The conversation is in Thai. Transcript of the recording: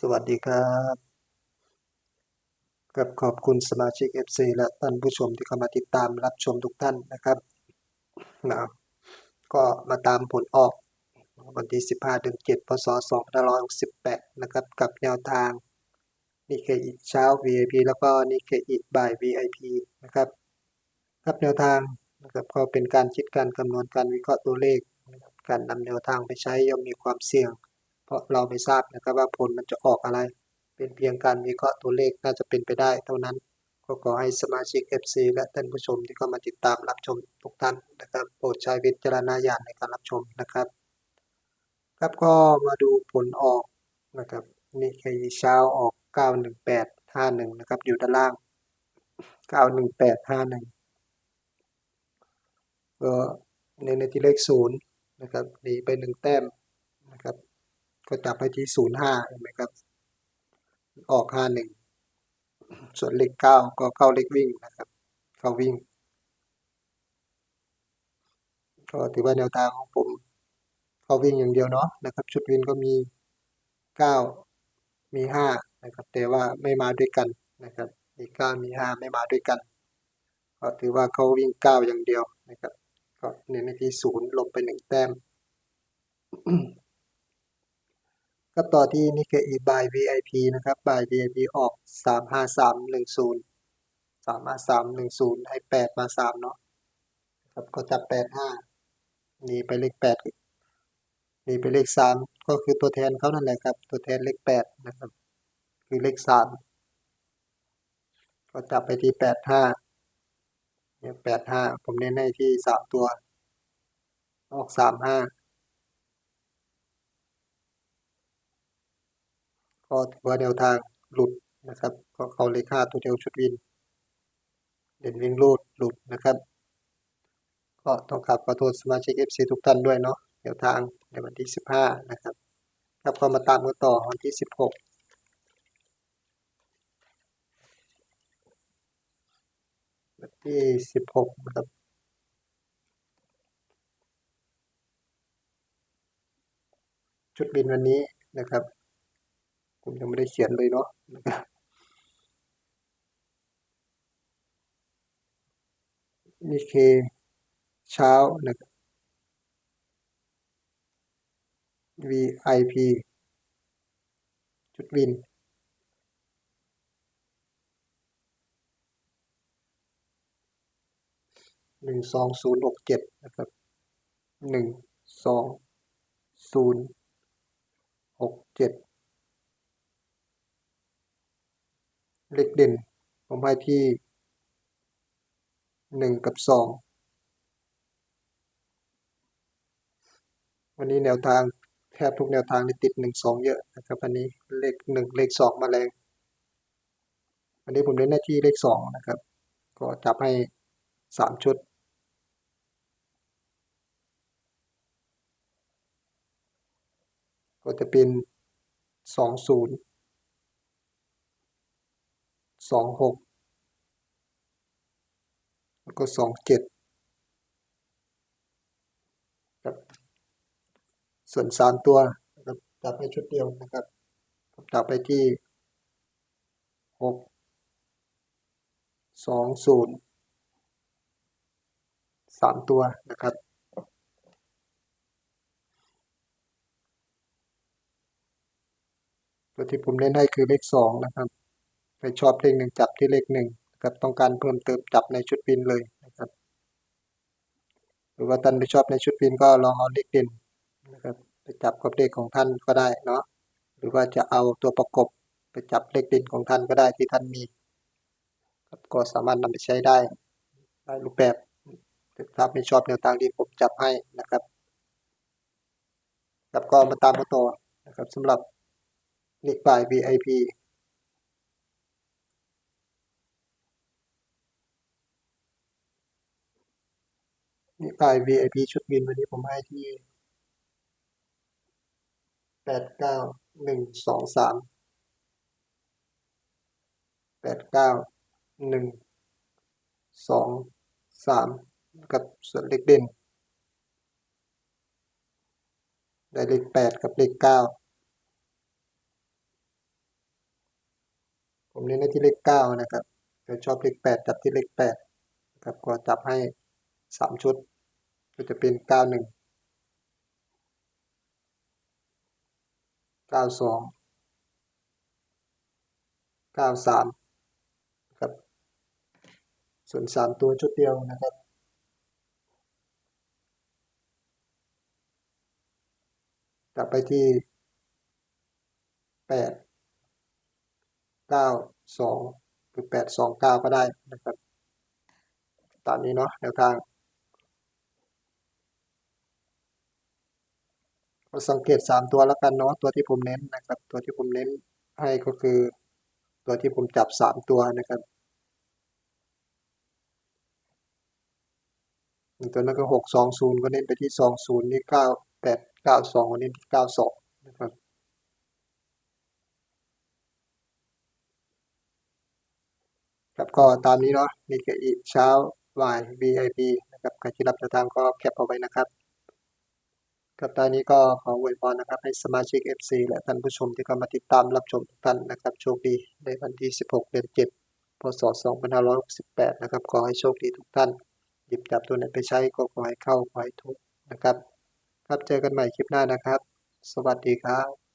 สวัสดีครับกับขอบคุณสมาชิก FC และท่านผู้ชมที่เข้ามาติดตามรับชมทุกท่านนะครับนะก็มาตามผลออกวันที่ 15เดือน7พศ2568 นะครับ กับแนวทางนิเคอิเช้า VIP แล้วก็นิเคอิบ่าย VIP นะครับครับแนวทางนะครับก็เป็นการคิดการคำนวณการวิเคราะห์ตัวเลข การนำแนวทางไปใช้ย่อมมีความเสี่ยง เพราะเราไม่ทราบนะครับว่าผลมันจะออกอะไร เป็นเพียงการวิเคราะห์ตัวเลขน่าจะเป็นไปได้เท่านั้น ก็ขอให้สมาชิก FC และท่านผู้ชมที่เข้ามาติดตามรับชมทุกท่านนะครับ โปรดใช้วิจารณญาณในการรับชมนะครับ ครับก็มาดูผลออกนะครับนี่คือเช้าออก 91851นะครับอยู่ด้านล่าง 91851ก็ในในที่เลขศูนย์นะครับหนีไปหนึ่งแต้ม ก็จับไปที่ศูนย์ห้าเห็นไหมครับ ออกห้าหนึ่งส่วนเลขเก้าก็เข้าเลขวิ่งนะครับ เข้าวิ่ง ก็ถือว่าแนวทางของผม เข้าวิ่งอย่างเดียวเนาะนะครับ ชุดวินก็มีเก้ามีห้านะครับ แต่ว่าไม่มาด้วยกันนะครับมีเก้ามีห้าไม่มาด้วยกัน ก็ถือว่าเขาวิ่งเก้าอย่างเดียวนะครับ ก็เน้นในที่ศูนย์ลงไปหนึ่งแต้ม ก็ต่อที่นิเคอีบาย VIP นะครับบาย VIP ออก 35310 35310 ให้ 8 มา 3 เนาะครับก็จับ 85หนี่ไปเลข8หนี่ไปเลข 3 ก็คือตัวแทนเขานั่นแหละครับ ตัวแทนเลข 8 นะครับ คือเลข 3 ก็จับไปที่ 85เนี่ย85 ผมเน้นให้ที่ 3 ตัว ออก 35 ก็ถือว่าแนวทางหลุดนะครับ ก็เขาเลขห้าตัวเดียวชุดวิน เด่นวิ่งรูดหลุดนะครับ ก็ต้องขับขอโทษสมาชิก FC ทุกท่านด้วยเนาะแนวทางในวันที่ 15 นะครับครับก็มาตามกันต่อวันที่ 16วันที่16นะครับชุดบินวันนี้นะครับ ผมยังไม่ได้เขียนเลยเนาะนี่คือเช้านะครับ VIP ชุดวิน หนึ่งสองศูนย์หกเจ็ดนะครับ หนึ่งสองศูนย์หกเจ็ด เลขเด่น ผมให้ที่หนึ่งกับสองวันนี้แนวทางแทบทุกแนวทางนี่ติดหนึ่งสองเยอะนะครับอันนี้เลขหนึ่งเลขสองมาแรงวันนี้ผมเล่นหน้าที่เลขสองนะครับ ก็จับให้สามชุดก็จะเป็นสองศูนย์ สองหกแล้วก็สองเจ็ดครับส่วนสามตัวนะครับจับให้ชุดเดียวนะครับจับไปที่หกสองศูนย์สามตัวนะครับตัวที่ผมเล่นให้คือเลขสองนะครับ ไปชอบเลขหนึ่งจับที่เลขหนึ่งนะครับต้องการเพิ่มเติมจับในชุดวินเลยนะครับ หรือว่าท่านไม่ชอบในชุดวินก็ลองเอาเลขเด่นนะครับไปจับกับเลขของท่านก็ได้เนาะหรือว่าจะเอาตัวประกบไปจับเลขเด่นของท่านก็ได้ที่ท่านมีครับก็สามารถนำไปใช้ได้หลายรูปแบบถ้าไม่ชอบแนวทางที่ผมจับให้นะครับครับก็มาตามกันต่อนะครับสำหรับเลขปลาย VIP นี่ปลาย VIP ชุดบินวันนี้ผมให้ที่แปดเก้าหนึ่งสองสามแปดเก้าหนึ่งสองสามกับส่วนเลขเด่น ได้เลขแปดกับเลขเก้าผมเน้นที่เลขเก้านะครับถ้าชอบเลขแปดจับที่เลขแปดครับก็จับให้สามชุด ก็จะเป็นเก้าหนึ่งเก้าสองเก้าสามครับ ส่วนสามตัวชุดเดียวนะครับกลับไปที่แปดเก้าสองหรือแปดสองเก้าก็ได้นะครับ ตามนี้เนาะแนวทาง สังเกตสามตัวแล้วกันเนาะตัวที่ผมเน้นนะครับ ตัวที่ผมเน้นให้ก็คือ ตัวที่ผมจับสามตัวนะครับตัวนั้นก็หกสองศูนย์ก็เน้นไปที่สองศูนย์นี่เก้าแปดเก้าสองก็เน้นที่เก้าสองนะครับครับก็ตามนี้เนาะนี่คืออีกเช้า Y VIP นะครับใครที่รับแนวทางก็แคปเอาไว้นะครับ กับตอนนี้ก็ขออวยพรนะครับ ให้สมาชิก FC และท่านผู้ชมที่เข้ามาติดตามรับชมทุกท่านนะครับ โชคดีในวันที่ 16 เดือน 7 พศ 2568 นะครับ ขอให้โชคดีทุกท่าน หยิบจับตัวไหนไปใช้ก็ขอให้เข้าขอให้ถูกนะครับ ครับเจอกันใหม่คลิปหน้านะครับ สวัสดีครับ